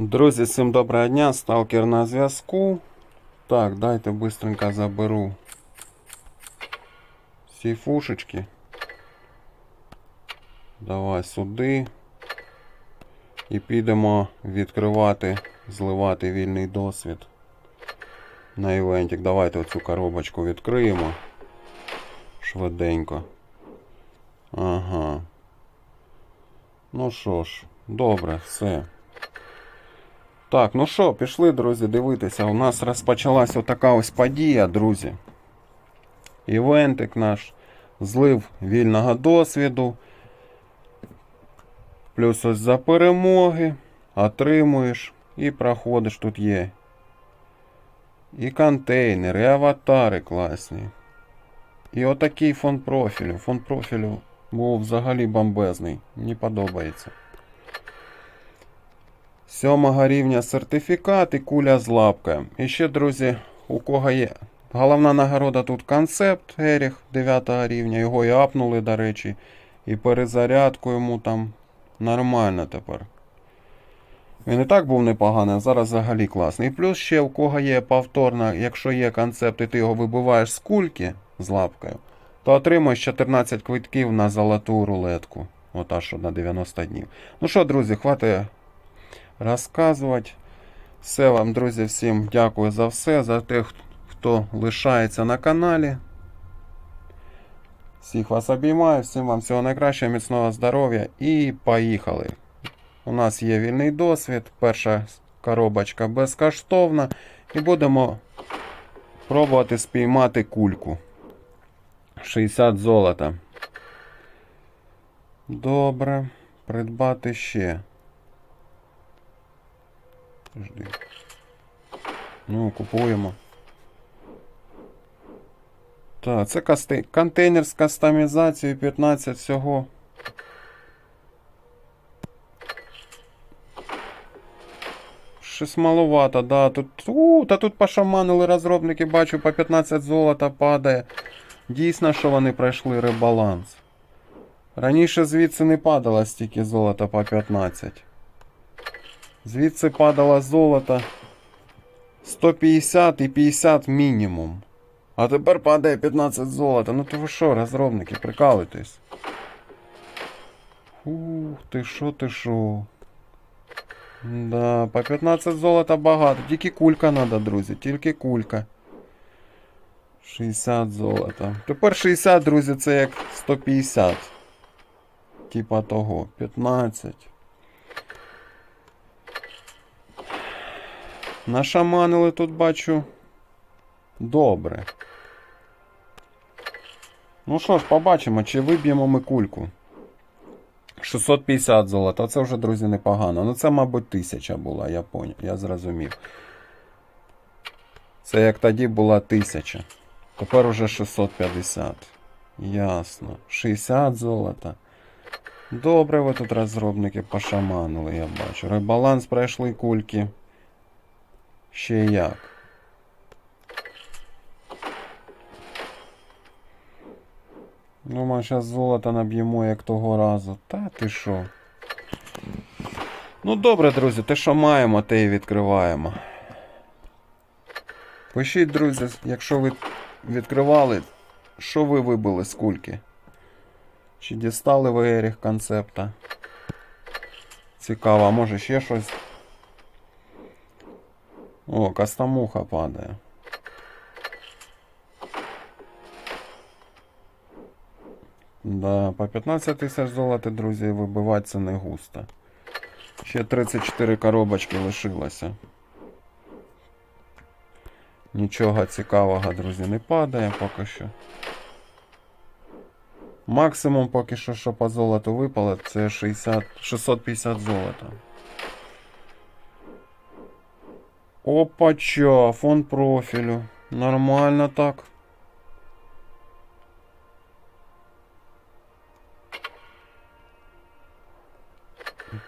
Друзі, всім доброго дня, сталкер на зв'язку. Так, дайте быстренько заберу ці фушечки. Давай сюди. І підемо відкривати, зливати вільний досвід на івентик. Давайте оцю коробочку відкриємо. Швиденько. Ага. Ну що ж, добре, все. Так, ну що, пішли, друзі, дивитися. У нас розпочалась отака ось подія, друзі. Івентик наш. Злив вільного досвіду. Плюс ось за перемоги. Отримуєш і проходиш тут є. І контейнери, і аватари класні. І отакий фон профілю. Фон профілю був взагалі бомбезний. Мені подобається. Сьомого рівня сертифікат і куля з лапкою. І ще, друзі, у кого є. Головна нагорода тут концепт Еріх 9 рівня. Його і апнули, до речі. І перезарядку йому там нормально тепер. Він і так був непоганий, а зараз взагалі класний. І плюс ще у кого є повторно, якщо є концепт, і ти його вибиваєш з кульки з лапкою, то отримуєш 14 квитків на золоту рулетку. Ота що на 90 днів. Ну що, друзі, хватить розказувати. Все вам, друзі, всім дякую за все, за тих, хто лишається на каналі. Всіх вас обіймаю, всім вам всього найкращого, міцного здоров'я і поїхали. У нас є вільний досвід, перша коробочка безкоштовна. І будемо пробувати спіймати кульку. 60 золота. Добре. Придбати ще. Жди. Ну, купуємо. Так, це касти... контейнер з кастомізацією 15 всього. Щось маловато, да. Тут. У, та тут пошаманили розробники, бачу, по 15 золота падає. Дійсно, що вони пройшли ребаланс. Раніше звідси не падало стільки золота по 15. Звідси падало золото 150 і 50 мінімум. А тепер падає 15 золота. Ну то ви що, розробники, прикалуєтесь? Ух, ти що, ти що? Да, по 15 золота багато. Тільки кулька надо, друзі, тільки кулька. 60 золота. Тепер 60, друзі, це як 150. Типа того. 15. Нашаманили тут бачу. Добре. Ну що ж, побачимо, чи виб'ємо ми кульку. 650 золота. Це вже, друзі, непогано. Ну це, мабуть, 1000 була, я поняв, я зрозумів. Це як тоді була 1000. Тепер уже 650. Ясно. 60 золота. Добре, ви тут розробники пошаманили, я бачу. Ребаланс пройшли кульки. Ще як. Думаю, зараз золото наб'ємо як того разу. Та ти що? Ну добре, друзі, те, що маємо, те і відкриваємо. Пишіть, друзі, якщо ви відкривали, що ви вибили з кульки? Чи дістали ви еріх концепта? Цікаво, а може ще щось? О, кастамуха падає. Да, по 15 тисяч золота, друзі, вибивати це не густо. Ще 34 коробочки лишилося. Нічого цікавого, друзі, не падає поки що. Максимум поки що, що по золоту випало, це 60, 650 золота. Опача, фон профілю. Нормально так.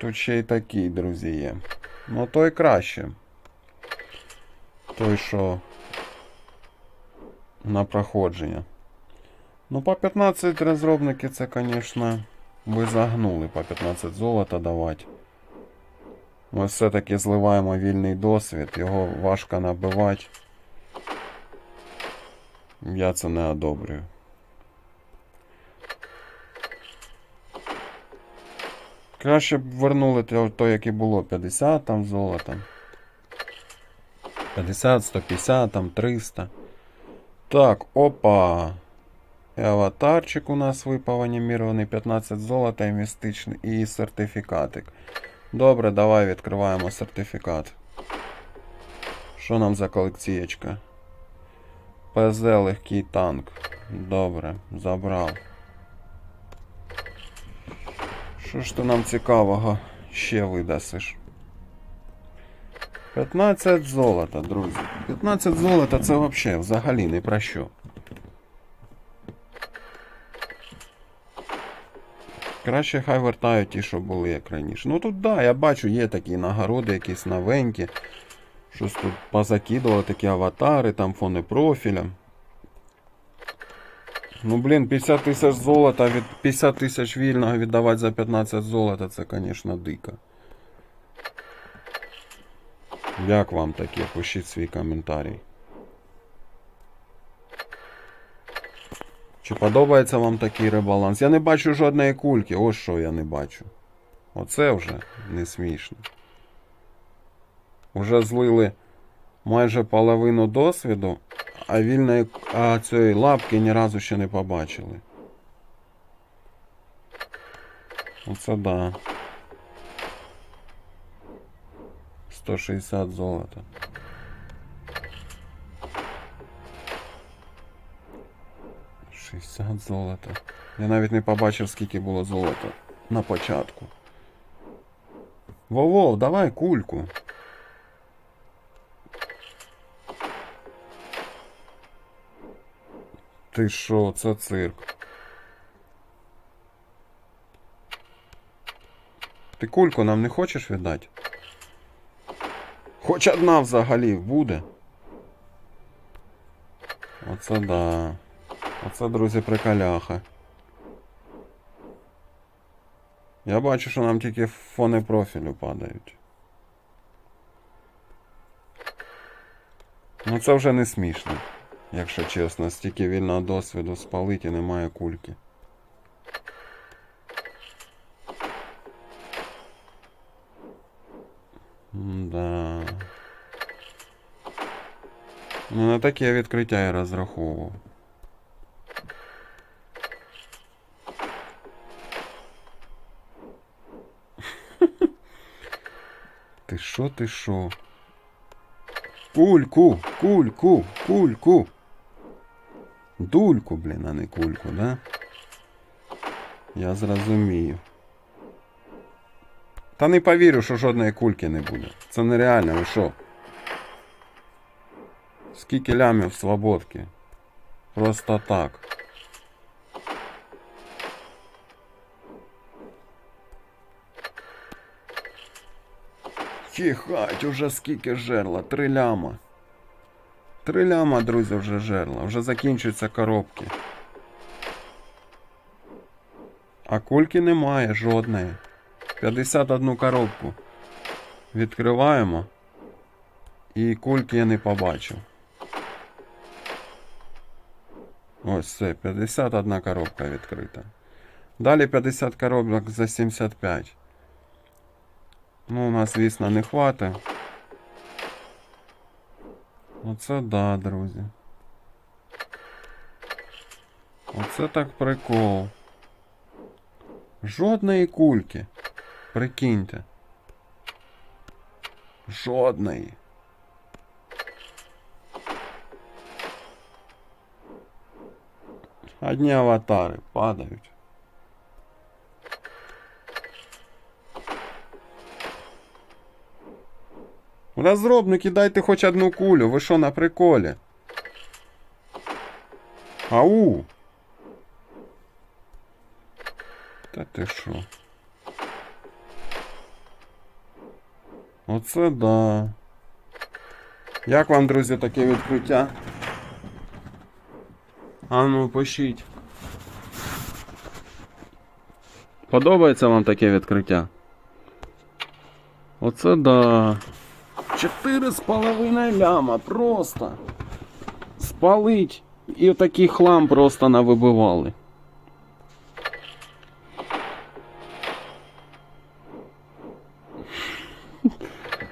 Тут ще й такий, друзі, є. Ну той краще. Той, що на проходження. Ну, по 15 розробники це, звісно, ви загнули по 15 золота давати. Ми все-таки зливаємо вільний досвід, його важко набивати. Я це не одобрюю. Краще б вернули то, то, як було, 50 там золота. 50, 150, там 300. Так, опа. І аватарчик у нас випав анімірований 15 золота і містичний і сертифікатик. Добре, давай відкриваємо сертифікат. Що нам за колекцієчка? ПЗ легкий танк. Добре, забрав. Що ж ти нам цікавого ще видасиш? 15 золота, друзі. 15 золота це вообще взагалі не про що. Краще хай вертають ті, що були як раніше. Ну тут да, я бачу, є такі нагороди, якісь новенькі. Щось тут позакидували такі аватари, там фони профіля. Ну блін, 50 тисяч золота від 50 тисяч вільного віддавати за 15 золота, це, звісно, дико. Як вам таке? Пишіть свій коментарій. Чи подобається вам такий ребаланс? Я не бачу жодної кульки, ось що я не бачу. Оце вже не смішно. Уже злили майже половину досвіду, а вільної а цієї лапки ні разу ще не побачили. Оце да. 160 золота. Шістдесят золота. Я навіть не побачив, скільки було золота на початку. Вово, давай кульку. Ти що, це цирк? Ти кульку нам не хочеш віддати? Хоч одна взагалі буде. Оце да. Оце, друзі, приколяха. Я бачу, що нам тільки фони профілю падають. Ну це вже не смішно, якщо чесно, стільки вільного досвіду спалить і немає кульки. Да. Ну, на таке відкриття я розраховував. Що, ти що? Кульку, кульку, кульку. Дульку, блін, а не кульку, да? Я зрозумію. Та не повірю, що жодної кульки не буде. Це нереально, ви що? Скільки лямів свободки? Просто так. Тихать, уже скільки жерла? Три ляма. Три ляма, друзі, вже жерла. Вже закінчуються коробки. А кульки немає жодної. 51 коробку. Відкриваємо. І кульки я не побачив. Ось все, 51 коробка відкрита. Далі 50 коробок за 75. Ну, у нас, звісно, не хватить. Оце да, друзі. Оце так прикол. Жодної кульки. Прикиньте. Жодної. Одні аватари падають. Розробники, дайте хоч одну кулю. Ви що на приколі? Ау! Та ти що? Оце да. Як вам, друзі, таке відкриття? А ну, пишіть. Подобається вам таке відкриття? Оце да. Чотири з половиною ляма просто. Спалить. І такий хлам просто навибивали.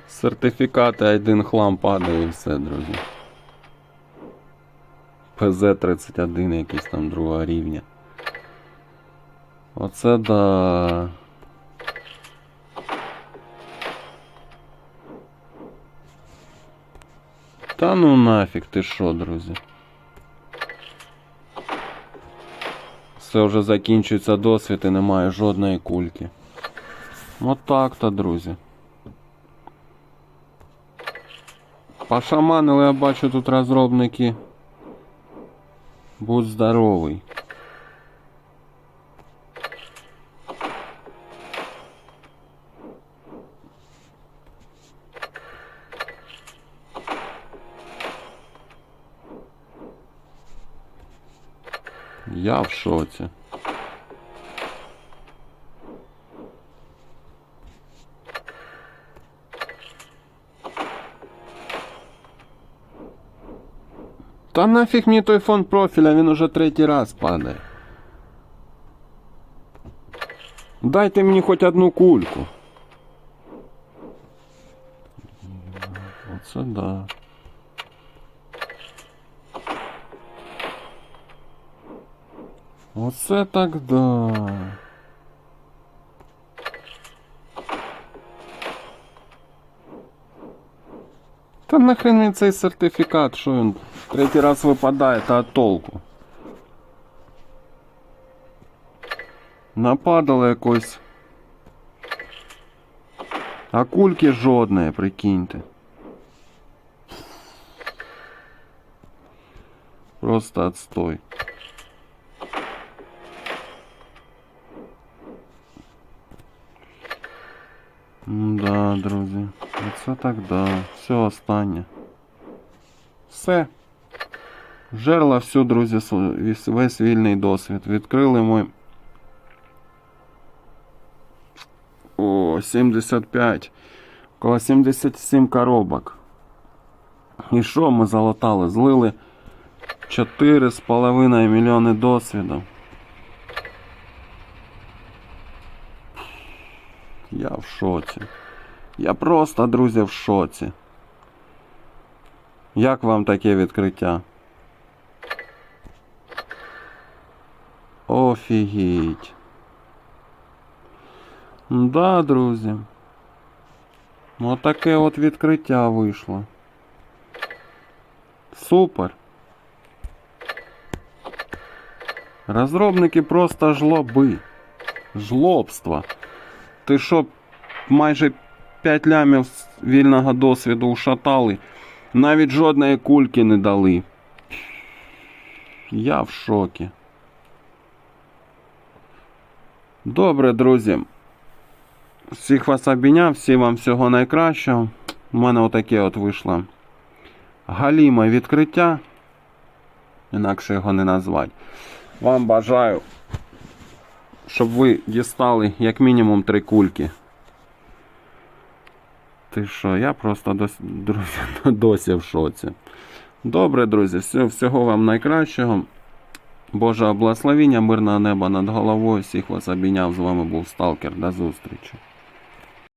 Сертифікати, один хлам падає і все, друзі. ПЗ-31 якийсь там другого рівня. Оце да. Та ну нафіг, ти що, друзі? Все вже закінчується досвід і немає жодної кульки. От так то, друзі. Пошаманили, я бачу тут розробники. Будь здоровий. Я в шоці. Та нафіг мені той фон профіля, він уже третій раз падає. Дайте мені хоч одну кульку. Оце да. Оце так да. Та нахрен мені цей сертифікат, що він третій раз випадає, та толку. Нападало якось. А кульки жодної, прикиньте. Просто отстой. Да, друзі. Оце так да. Все останнє. Все. Жерла все, друзі, весь- вільний досвід. Відкрили ми. О, 75. Коло 77 коробок. І що ми залатали? Злили 4,5 мільйони досвіду. Я в шоці. Я просто, друзі, в шоці. Як вам таке відкриття? Офігеть. Да, друзі. Отаке от відкриття вийшло. Супер. Розробники просто жлоби. Жлобство. Ти що, майже 5 лямів вільного досвіду ушатали, навіть жодної кульки не дали. Я в шокі. Добре, друзі. Всіх вас обійняв, всім вам всього найкращого. У мене отаке от вийшло галіме відкриття. Інакше його не назвати. Вам бажаю щоб ви дістали як мінімум три кульки. Ти що, я просто досі, друзі, досі в шоці. Добре, друзі, всього вам найкращого. Божого благословіння, мирного неба над головою. Всіх вас обійняв. З вами був Сталкер. До зустрічі.